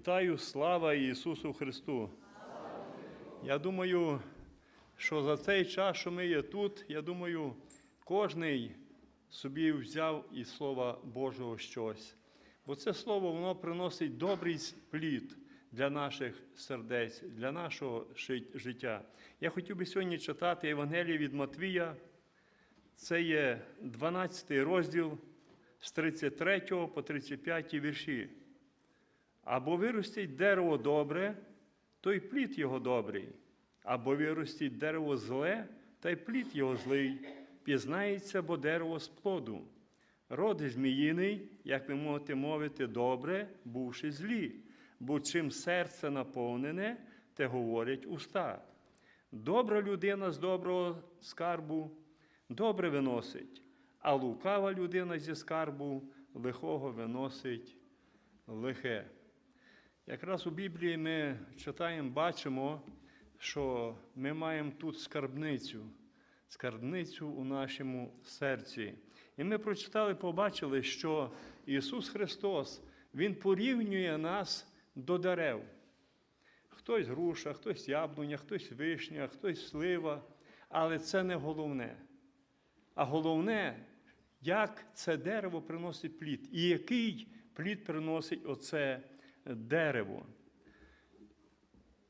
Вітаю, слава Ісусу Христу! Я думаю, що за цей час, що ми є тут, я думаю, кожний собі взяв із Слова Божого щось. Бо це слово воно приносить добрий плід для наших сердець, для нашого життя. Я хотів би сьогодні читати Євангеліє від Матвія. Це є 12 розділ з 33 по 35 вірші. Або виростить дерево добре, то й плід його добрий, або виростить дерево зле, та й плід його злий, пізнається, бо дерево з плоду. Род зміїний, як ви можете мовити, добре, бувши злі, бо чим серце наповнене, те говорять уста. Добра людина з доброго скарбу добре виносить, а лукава людина зі скарбу лихого виносить лихе. Якраз у Біблії ми читаємо, бачимо, що ми маємо тут скарбницю, скарбницю у нашому серці. І ми прочитали, побачили, що Ісус Христос, Він порівнює нас до дерев. Хтось груша, хтось яблуня, хтось вишня, хтось слива. Але це не головне. А головне, як це дерево приносить плід, і який плід приносить оце дерево.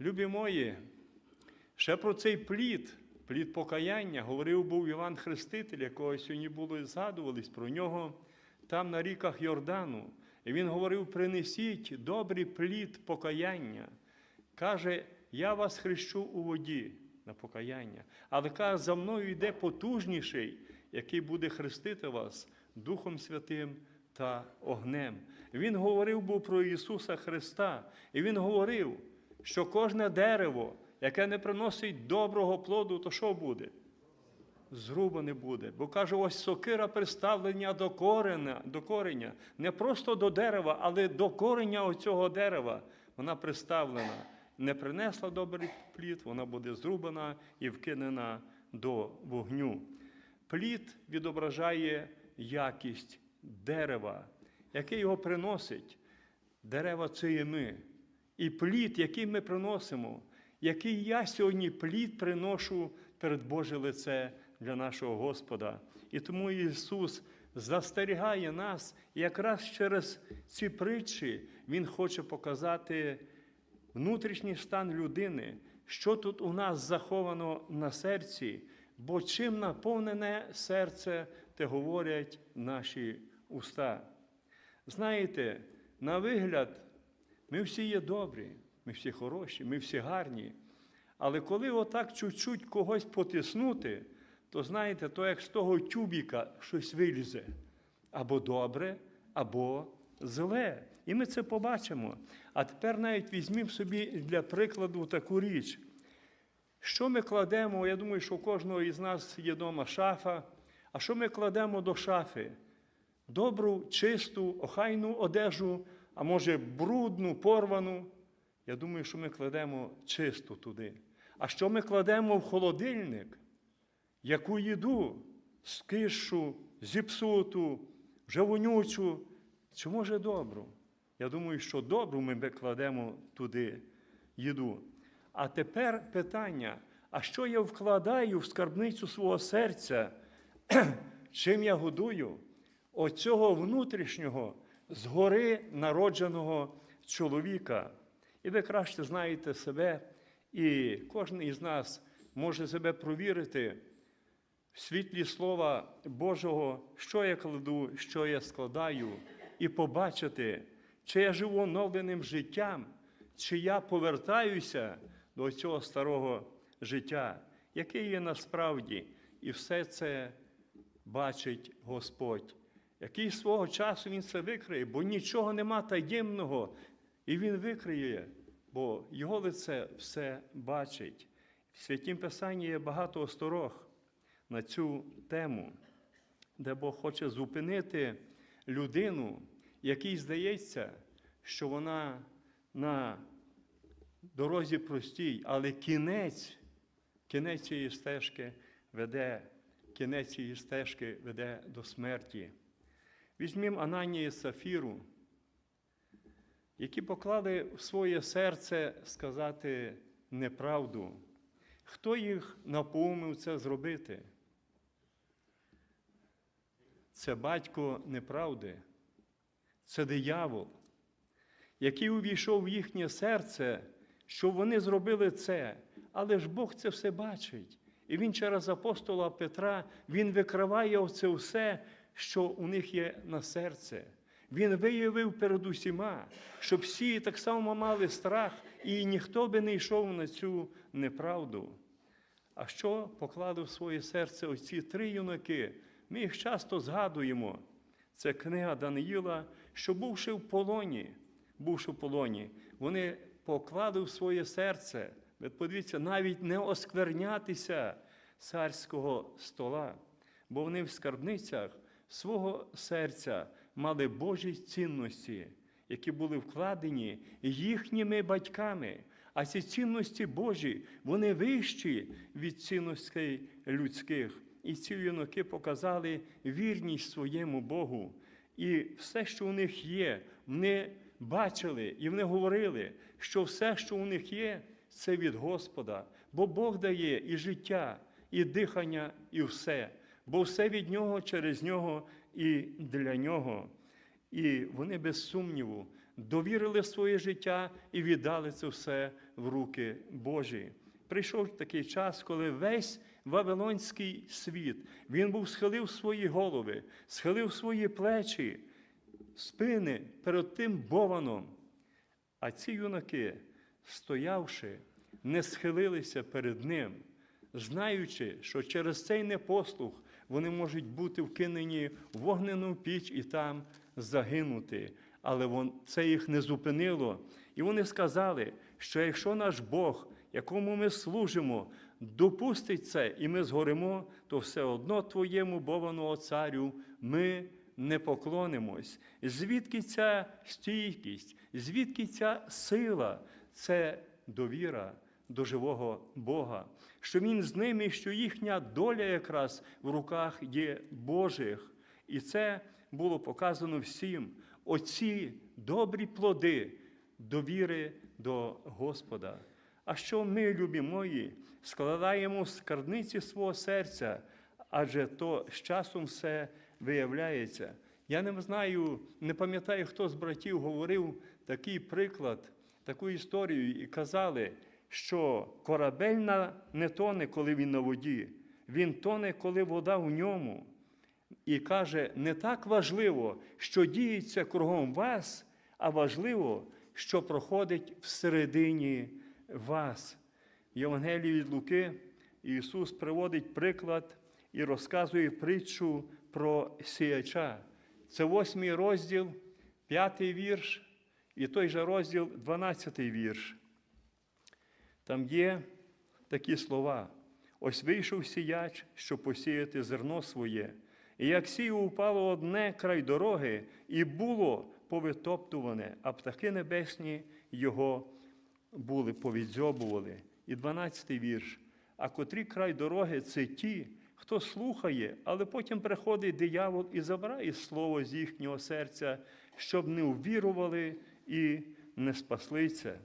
Любі мої, ще про цей плід, плід покаяння, говорив був Іван Хреститель, якого сьогодні було згадувались про нього там на ріках Йордану. І він говорив: принесіть добрий плід покаяння. Каже, я вас хрещу у воді на покаяння. Але каже, за мною йде потужніший, який буде хрестити вас Духом Святим та огнем. Він говорив був про Ісуса Христа, і Він говорив, що кожне дерево, яке не приносить доброго плоду, то що буде? Зрубане буде. Бо каже, ось сокира представлення до кореня, до кореня. Не просто до дерева, але до кореня оцього дерева. Вона представлена. Не принесла добрий плід, вона буде зрубана і вкинена до вогню. Плід відображає якість дерева, яке його приносить. Дерева це є ми. І плід, який ми приносимо, який я сьогодні плід приношу перед Боже лице для нашого Господа. І тому Ісус застерігає нас, і якраз через ці притчі Він хоче показати внутрішній стан людини, що тут у нас заховано на серці, бо чим наповнене серце, те говорять наші уста. Знаєте, на вигляд, ми всі є добрі, ми всі хороші, ми всі гарні. Але коли отак чуть-чуть когось потиснути, то знаєте, то як з того тюбіка щось вилізе або добре, або зле. І ми це побачимо. А тепер навіть візьмімо собі для прикладу таку річ. Що ми кладемо? Я думаю, що у кожного із нас є вдома шафа. А що ми кладемо до шафи? Добру, чисту, охайну одежу, а може брудну, порвану. Я думаю, що ми кладемо чисту туди. А що ми кладемо в холодильник? Яку їду? Скишу, зіпсуту, вже чи може добру? Я думаю, що добру ми кладемо туди їду. А тепер питання: а що я вкладаю в скарбницю свого серця? Чим я годую? Оцього внутрішнього, згори народженого чоловіка. І ви краще знаєте себе, і кожен із нас може себе провірити в світлі Слова Божого, що я кладу, що я складаю, і побачити, чи я живу оновленим життям, чи я повертаюся до цього старого життя, яке є насправді, і все це бачить Господь. Який свого часу Він це викриє, бо нічого нема таємного, і Він викриє, бо Його лице все бачить. В Святім Писанні є багато осторог на цю тему, де Бог хоче зупинити людину, якій здається, що вона на дорозі простій, але кінець, кінець цієї стежки веде, кінець цієї стежки веде до смерті. Візьмімо Ананія і Сафіру. які поклали в своє серце сказати неправду. Хто їх наповнив це зробити? Це батько неправди, це диявол, який увійшов в їхнє серце, що вони зробили це, але ж Бог це все бачить. І він через апостола Петра він викриває оце все, що у них є на серце. Він виявив перед усіма, щоб всі так само мали страх, і ніхто би не йшов на цю неправду. А що поклали в своє серце оці три юнаки? Ми їх часто згадуємо. Це книга Даниїла, що бувши в полоні, бувши в полоні, вони поклали в своє серце, подивіться, навіть не осквернятися царського стола, бо вони в скарбницях свого серця мали Божі цінності, які були вкладені їхніми батьками. А ці цінності Божі, вони вищі від цінностей людських. І ці юнаки показали вірність своєму Богу. І все, що у них є, вони бачили і вони говорили, що все, що у них є, це від Господа. Бо Бог дає і життя, і дихання, і все. Бо все від Нього, через Нього і для Нього. І вони без сумніву довірили своє життя і віддали це все в руки Божі. Прийшов такий час, коли весь Вавилонський світ він був схилив свої голови, схилив свої плечі, спини перед тим бованом. А ці юнаки, стоявши, не схилилися перед ним, знаючи, що через цей непослух вони можуть бути вкинені в вогнену піч і там загинути. Але це їх не зупинило. І вони сказали, що якщо наш Бог, якому ми служимо, допустить це, і ми згоримо, то все одно твоєму Бованого царю ми не поклонимось. Звідки ця стійкість, звідки ця сила? Це довіра до живого Бога, що Він з ними, що їхня доля якраз в руках є Божих. І це було показано всім. Оці добрі плоди довіри до Господа. А що ми, любі мої, складаємо скарбниці свого серця, адже то з часом все виявляється. Я не знаю, не пам'ятаю, хто з братів говорив такий приклад, таку історію, і казали, що корабель не тоне, коли він на воді, він тоне, коли вода в ньому. І каже, не так важливо, що діється кругом вас, а важливо, що проходить всередині вас. В Євангелії від Луки Ісус приводить приклад і розказує притчу про сіяча. Це восьмий розділ, п'ятий вірш, і той же розділ, дванадцятий вірш. Там є такі слова. Ось вийшов сіяч, щоб посіяти зерно своє. І як сію упало одне край дороги, і було повитоптуване, а птахи небесні його були, повідзьобували. І 12-й вірш. А котрі край дороги це ті, хто слухає, але потім приходить диявол і забирає слово з їхнього серця, щоб не увірували і не спаслися.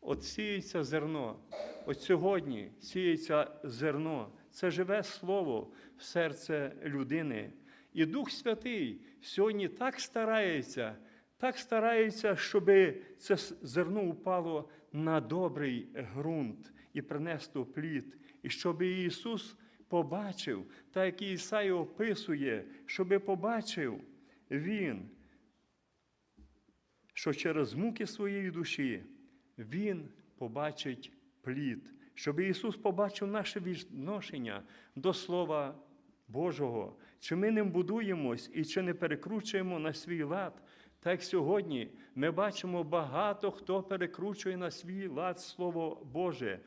От сіється зерно. От сьогодні сіється зерно. Це живе слово в серце людини. І Дух Святий сьогодні так старається, так старається, щоб це зерно упало на добрий ґрунт і принесло плід. І щоб Ісус побачив, так як Ісай описує, щоб побачив Він, що через муки своєї душі Він побачить плід щоб Ісус побачив наше відношення до Слова Божого, чи ми ним будуємось і чи не перекручуємо на свій лад. Так сьогодні ми бачимо багато хто перекручує на свій лад Слово Боже.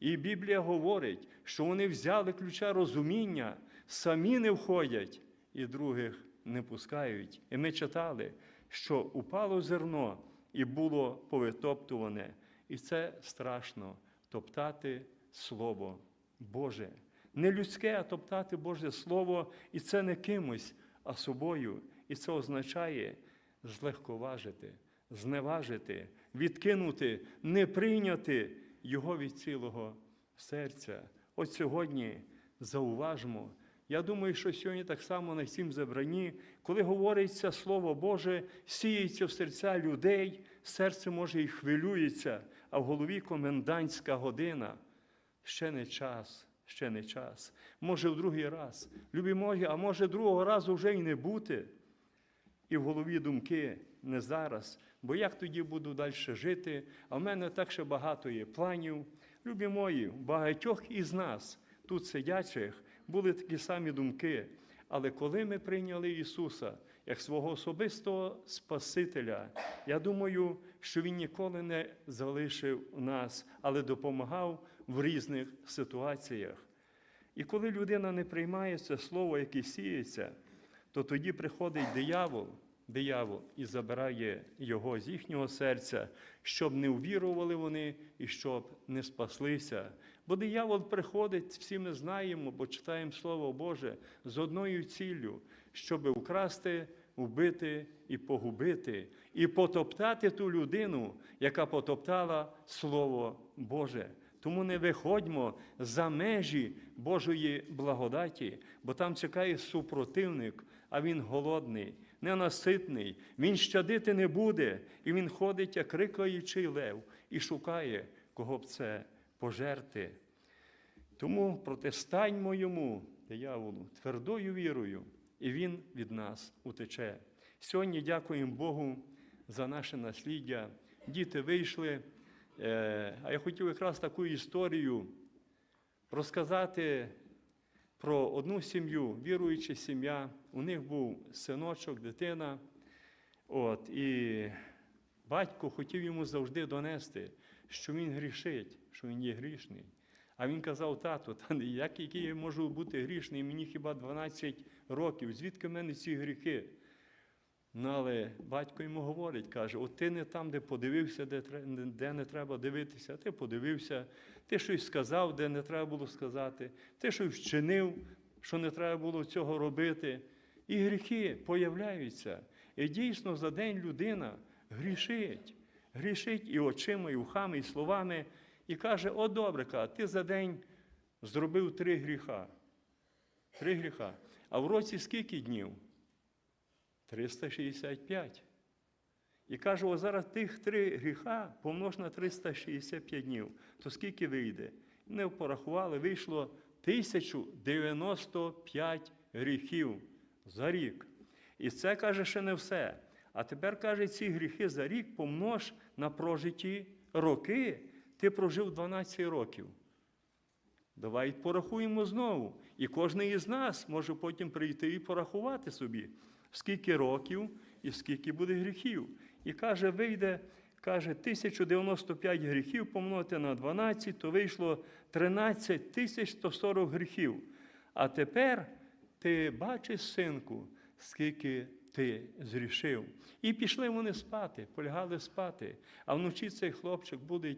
І Біблія говорить, що вони взяли ключа розуміння, самі не входять і других не пускають. І ми читали, що упало зерно і було повитоптуване. І це страшно топтати Слово Боже. Не людське, а топтати Боже Слово, і це не кимось, а собою. І це означає злегковажити, зневажити, відкинути, не прийняти Його від цілого серця. От сьогодні зауважмо. Я думаю, що сьогодні так само на цім забранні, коли говориться Слово Боже, сіється в серця людей, серце може і хвилюється, а в голові комендантська година. Ще не час, ще не час. Може, в другий раз. Любі мої, а може другого разу вже й не бути. І в голові думки не зараз. Бо як тоді буду далі жити? А в мене так ще багато є планів. Любі мої, багатьох із нас, тут сидячих, були такі самі думки. Але коли ми прийняли Ісуса як свого особистого Спасителя, я думаю, що Він ніколи не залишив нас, але допомагав в різних ситуаціях. І коли людина не приймає це слово, яке сіється, то тоді приходить диявол, диявол і забирає його з їхнього серця, щоб не увірували вони і щоб не спаслися. Бо диявол приходить, всі ми знаємо, бо читаємо Слово Боже з одною ціллю, щоб украсти, вбити і погубити, і потоптати ту людину, яка потоптала Слово Боже. Тому не виходьмо за межі Божої благодаті, бо там чекає супротивник, а він голодний, ненаситний, він щадити не буде, і він ходить, як рикаючий лев, і шукає, кого б це пожерти. Тому протистаньмо йому, дияволу, твердою вірою, і він від нас утече. Сьогодні дякуємо Богу за наше насліддя. Діти вийшли. Е, А я хотів якраз таку історію розказати про одну сім'ю, віруюча сім'я. У них був синочок, дитина. От, і батько хотів йому завжди донести, що він грішить, що він є грішний. А він казав, тату, та як який я можу бути грішний, мені хіба 12 років, звідки в мене ці гріхи? Ну, але батько йому говорить, каже: от ти не там, де подивився, де, де не треба дивитися, ти подивився, ти щось сказав, де не треба було сказати, ти щось вчинив, що не треба було цього робити. І гріхи появляються. І дійсно за день людина грішить, грішить і очима, і ухами, і словами, і каже: О, добре, ти за день зробив три гріха. Три гріха. А в році скільки днів? 365. І каже, о, зараз тих три гріха помнож на 365 днів. То скільки вийде? Не порахували, вийшло 1095 гріхів за рік. І це каже ще не все. А тепер каже, ці гріхи за рік помнож на прожиті роки. Ти прожив 12 років. Давай порахуємо знову. І кожен із нас може потім прийти і порахувати собі, скільки років і скільки буде гріхів. І каже, вийде, каже, 1095 гріхів помножити на 12, то вийшло 13 тисяч 140 гріхів. А тепер ти бачиш, синку, скільки ти зрішив. І пішли вони спати, полягали спати. А вночі цей хлопчик буде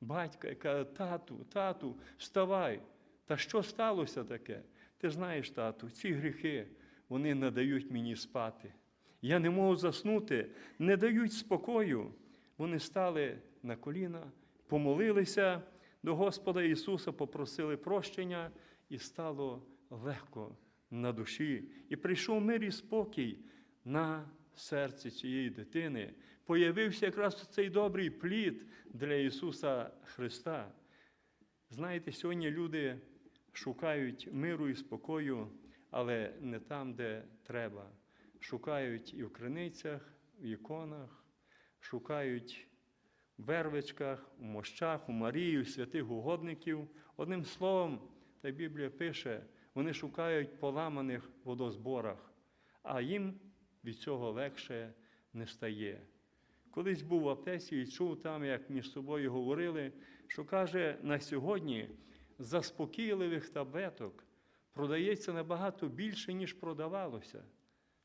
батька і каже, тату, тату, вставай. Та що сталося таке? Ти знаєш, тату, ці гріхи вони не дають мені спати. Я не можу заснути, не дають спокою. Вони стали на коліна, помолилися до Господа Ісуса, попросили прощення, і стало легко на душі. І прийшов мир і спокій на серці цієї дитини. Появився якраз цей добрий плід для Ісуса Христа. Знаєте, сьогодні люди шукають миру і спокою, але не там, де треба. Шукають і в криницях, в іконах, шукають в вервичках, у мощах, у Марії, у святих угодників. Одним словом, та Біблія пише, вони шукають поламаних водозборах, а їм від цього легше не стає. Колись був в аптеці і чув там, як між собою говорили, що каже, на сьогодні заспокійливих таблеток продається набагато більше, ніж продавалося.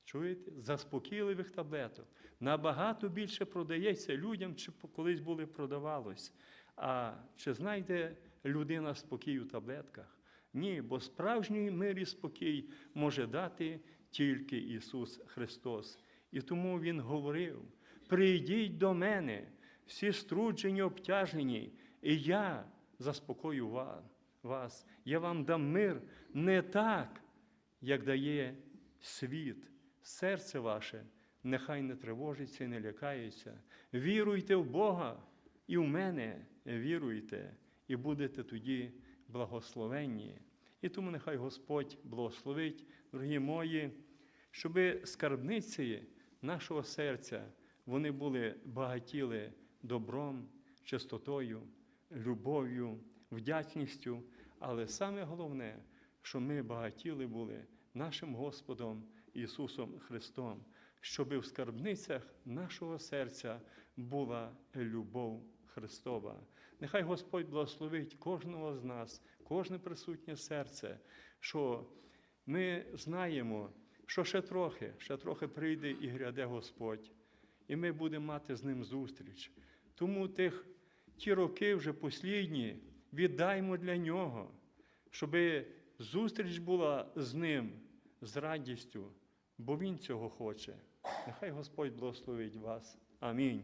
Чуєте? Заспокійливих таблеток. Набагато більше продається людям, чи колись були продавалось. А чи знайде людина спокій у таблетках? Ні, бо справжній мир і спокій може дати тільки Ісус Христос. І тому Він говорив: прийдіть до мене, всі струджені, обтяжені, і я заспокою вас. Я вам дам мир не так, як дає світ. Серце ваше нехай не тривожиться і не лякається. Віруйте в Бога і в мене віруйте, і будете тоді благословенні. І тому нехай Господь благословить, дорогі мої, щоби скарбниці нашого серця вони були багатіли добром, чистотою, любов'ю, вдячністю, але саме головне, що ми багатіли були нашим Господом Ісусом Христом, щоби в скарбницях нашого серця була любов Христова. Нехай Господь благословить кожного з нас, кожне присутнє серце, що ми знаємо, що ще трохи, ще трохи прийде і гряде Господь, і ми будемо мати з ним зустріч. Тому тих ті роки вже послідні віддаймо для нього, щоб зустріч була з ним з радістю, бо Він цього хоче. Нехай Господь благословить вас. Амінь.